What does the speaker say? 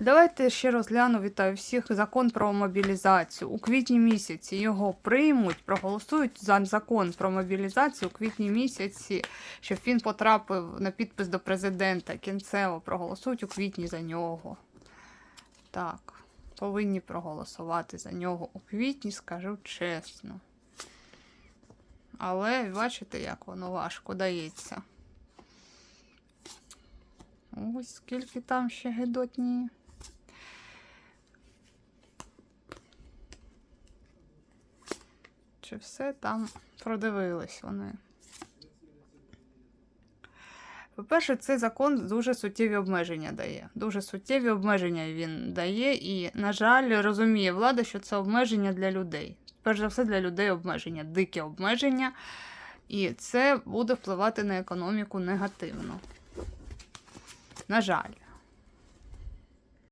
Давайте ще розгляну, вітаю всіх, закон про мобілізацію. У квітні місяці його приймуть, проголосують за закон про мобілізацію у квітні місяці, щоб він потрапив на підпис до президента. Кінцево проголосують у квітні за нього. Так, повинні проголосувати за нього у квітні, скажу чесно. Але бачите, як воно важко дається. Ось скільки там ще гидотні. Чи все там продивились вони? По-перше, цей закон дуже суттєві обмеження дає. Дуже суттєві обмеження він дає, і, на жаль, розуміє влада, що це обмеження для людей. Перш за все, для людей обмеження, дикі обмеження, і це буде впливати на економіку негативно. На жаль.